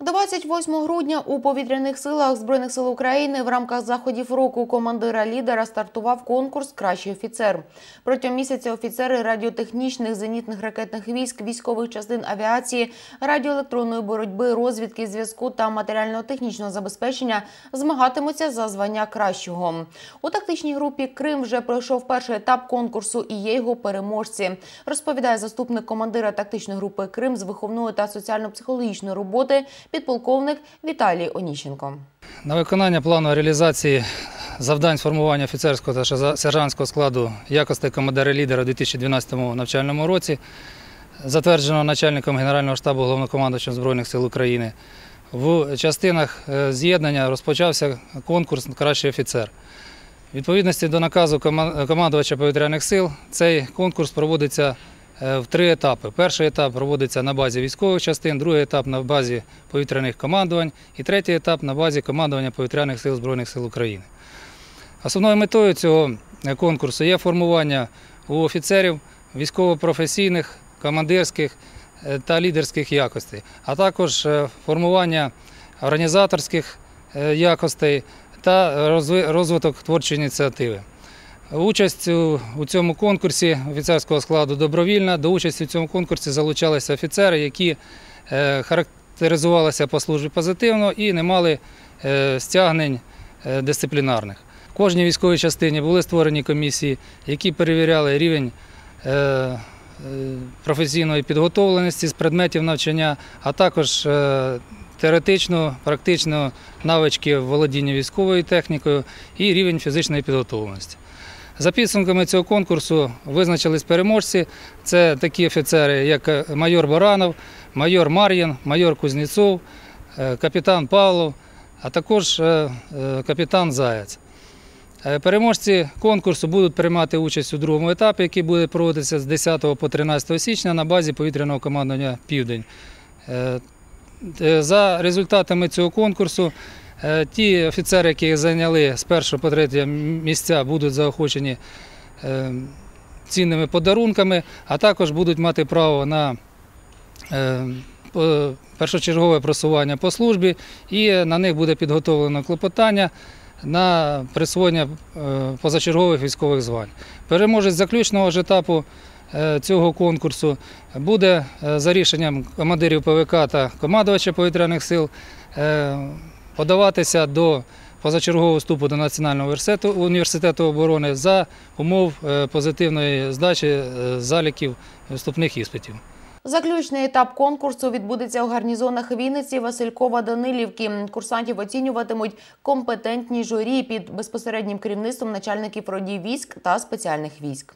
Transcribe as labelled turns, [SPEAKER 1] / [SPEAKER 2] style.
[SPEAKER 1] 28 грудня у повітряних силах збройних сил України в рамках заходів року командира лідера стартував конкурс Кращий офіцер. Протягом місяця офіцери радіотехнічних зенітних ракетних військ, військових частин авіації, радіоелектронної боротьби, розвідки, зв'язку та матеріально-технічного забезпечення змагатимуться за звання кращого. У тактичній групі Крим вже пройшов перший етап конкурсу і є його переможці. Розповідає заступник командира тактичної групи Крим з виховної та соціально-психологічної роботи підполковник Віталій Оніщенко.
[SPEAKER 2] На виконання плану реалізації завдань формування офіцерського та сержантського складу якостей командира лідера у 2012 навчальному році, затвердженого начальником Генерального штабу головнокомандуючим Збройних сил України, в частинах е, з'єднання розпочався конкурс Кращий офіцер. Відповідності до наказу кома- командувача повітряних сил, цей конкурс проводиться в три етапи. Перший етап проводиться на базі військових частин, другий етап на базі повітряних командувань і третій етап на базі командування повітряних сил Збройних сил України. Основною метою цього е, конкурсу є формування у офіцерів військово-професійних, командирських е, та лідерських якостей, а також е, формування організаторських е, якостей та розви- розвиток творчої ініціативи. Участь у цьому конкурсі офіцерського складу добровільна. До участі в цьому конкурсі залучалися офіцери, які е, характеризувалися по службі позитивно і не мали е, стягнень е, дисциплінарних. В кожній військовій частині були створені комісії, які перевіряли рівень професійної підготовленості з предметів навчання, а також теоретично, практично навички володіння військовою технікою і рівень фізичної підготовленості. За підсумками цього конкурсу визначились переможці. Це такі офіцери, як е, майор Баранов, майор Мар'їн, майор Кузнєцов, е, капітан Павлов, а також е, капітан Заяць. Переможці конкурсу будуть приймати участь у другому етапі, який буде проводитися з 10 по 13 січня на базі повітряного командування Південь. За результатами цього конкурсу ті офіцери, які зайняли з першого по третє місця, будуть заохочені е, цінними подарунками, а також будуть мати право на е, першочергове просування по службі, і на них буде підготовлено клопотання на присвоєння е, позачергових військових звань. Переможець заключного ж етапу е, цього конкурсу буде е, за рішенням командирів ПВК та командувача повітряних сил е, подаватися до позачергового вступу до Національного університету, університету оборони за умов е, позитивної здачі е, заліків вступних іспитів.
[SPEAKER 1] Заключний етап конкурсу відбудеться у гарнізонах Вінниці, Василькова, Данилівки. Курсантів оцінюватимуть компетентні журі під безпосереднім керівництвом начальників родів військ та спеціальних військ.